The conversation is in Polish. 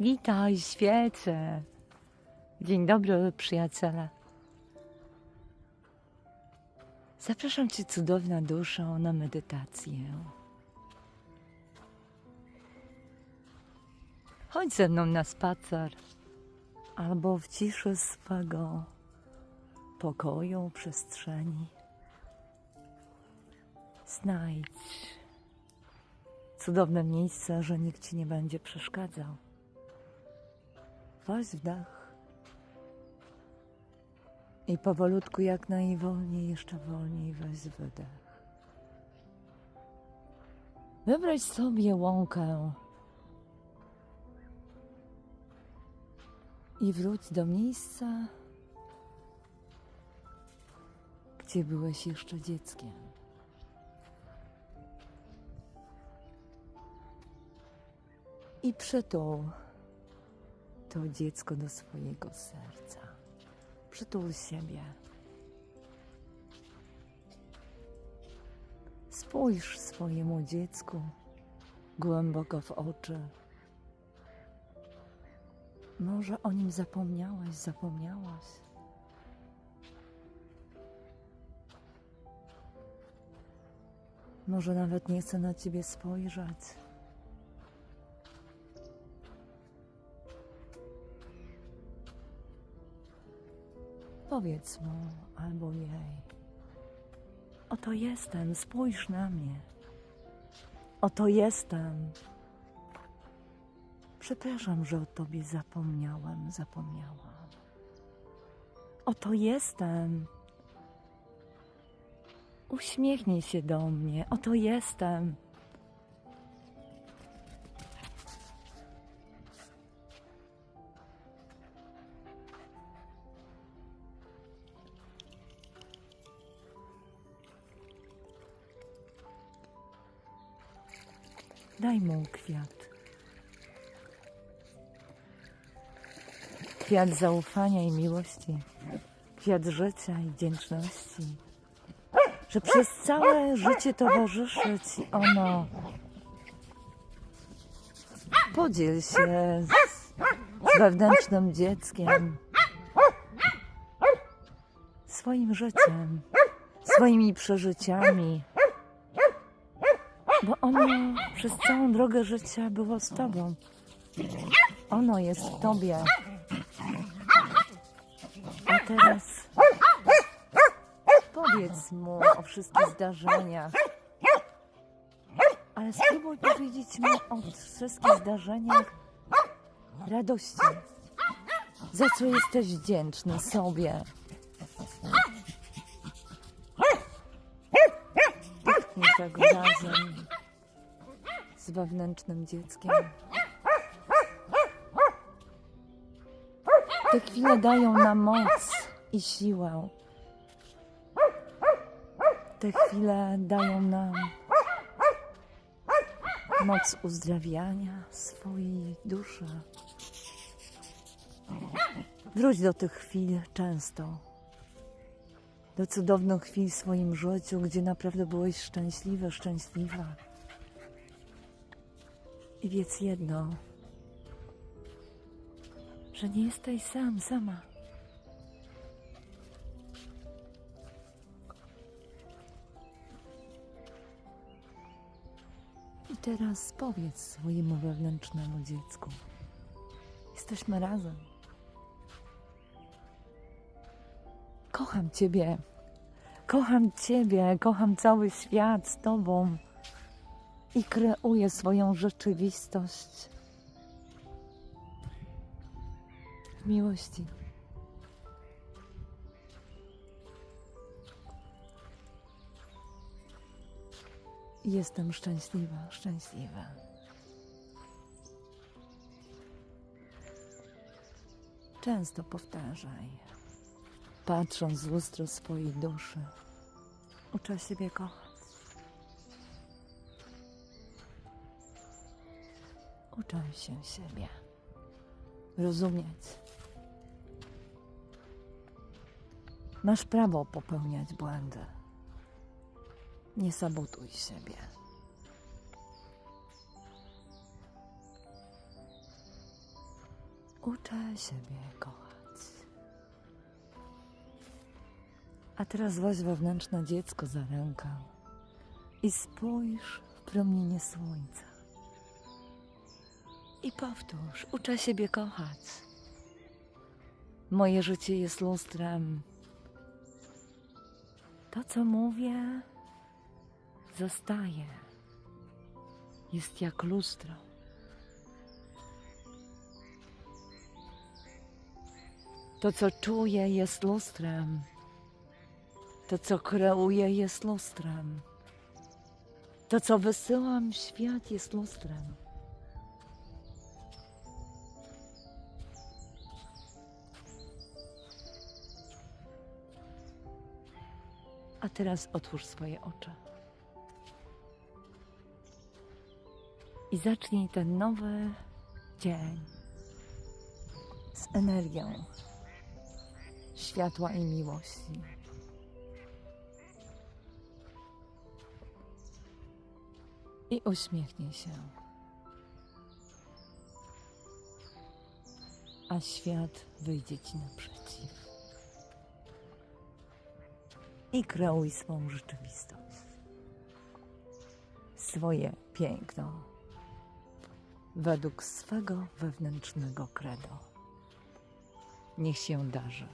Witaj, świece. Dzień dobry, przyjaciele. Zapraszam Cię, cudowna duszo, na medytację. Chodź ze mną na spacer albo w ciszy swego pokoju, przestrzeni. Znajdź cudowne miejsce, że nikt Ci nie będzie przeszkadzał. Weź wdech i powolutku, jak najwolniej, jeszcze wolniej weź wydech. Wybrać sobie łąkę i wróć do miejsca, gdzie byłeś jeszcze dzieckiem. I przytul to dziecko do swojego serca. Przytul siebie. Spójrz swojemu dziecku głęboko w oczy. Może o nim zapomniałaś, zapomniałaś. Może nawet nie chce na ciebie spojrzeć. Powiedz mu albo jej. Oto jestem, spójrz na mnie. Oto jestem. Przepraszam, że o tobie zapomniałem, zapomniałam. Oto jestem. Uśmiechnij się do mnie. Oto jestem. Daj mu kwiat. Kwiat zaufania i miłości. Kwiat życia i wdzięczności. Że przez całe życie towarzyszy ci ono. Podziel się z, z wewnętrznym dzieckiem. Swoim życiem. Swoimi przeżyciami. Ono przez całą drogę życia było z tobą. Ono jest w tobie. A teraz powiedz mu o wszystkich zdarzeniach. Ale spróbuj powiedzieć mu o wszystkich zdarzeniach radości. Za co jesteś wdzięczny sobie. Dotknij tego razem z wewnętrznym dzieckiem. Te chwile dają nam moc i siłę. Te chwile dają nam moc uzdrawiania swojej duszy. Wróć do tych chwil często. Do cudownych chwil w swoim życiu, gdzie naprawdę byłeś szczęśliwy, szczęśliwa. I wiedz jedno, że nie jesteś sam, sama. I teraz powiedz swojemu wewnętrznemu dziecku: Jesteśmy razem. Kocham Ciebie. Kocham Ciebie, kocham cały świat z Tobą i kreuję swoją rzeczywistość w miłości. Jestem szczęśliwa, szczęśliwa. Często powtarzaj, patrząc w lustro swojej duszy, uczę siebie kochać. Uczę się siebie rozumieć. Masz prawo popełniać błędy. Nie sabotuj siebie. Uczę siebie kochać. A teraz weź wewnętrzne dziecko za rękę i spójrz w promienie słońca. I powtórz, uczę siebie kochać. Moje życie jest lustrem. To, co mówię, zostaje. Jest jak lustro. To, co czuję, jest lustrem. To, co kreuję, jest lustrem. To, co wysyłam w świat, jest lustrem. A teraz otwórz swoje oczy. I zacznij ten nowy dzień z energią światła i miłości. I uśmiechnij się. A świat wyjdzie ci naprzeciw. I kreuj swą rzeczywistość. Swoje piękno według swego wewnętrznego credo. Niech się darzy.